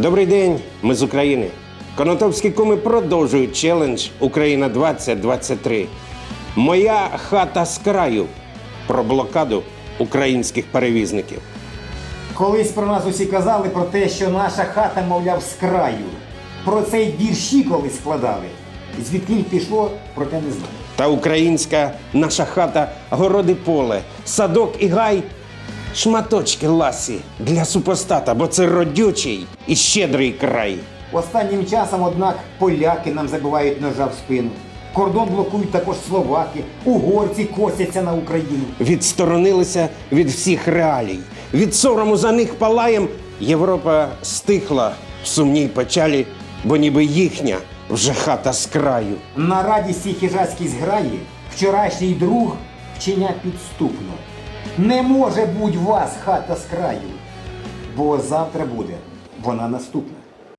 Добрий день, ми з України. Конотопські куми продовжують челендж Україна 2023. Моя хата з краю про блокаду українських перевізників. Колись про нас усі казали про те, що наша хата, мовляв, з краю. Про це й вірші колись складали. Звідки пішло, проте не знаю. Та українська наша хата, городи поле, садок і гай, шматочки ласі для супостата, бо це родючий і щедрий край. Останнім часом, однак, поляки нам забивають ножа в спину. Кордон блокують також словаки, угорці косяться на Україну. відсторонилися від всіх реалій. Від сорому за них палаєм Європа стихла в сумній печалі, бо ніби їхня вже хата з краю. На радісті хижацькій зграї вчорашній друг вчиня підступно. Не може бути вас хата з краю, бо завтра буде вона наступна.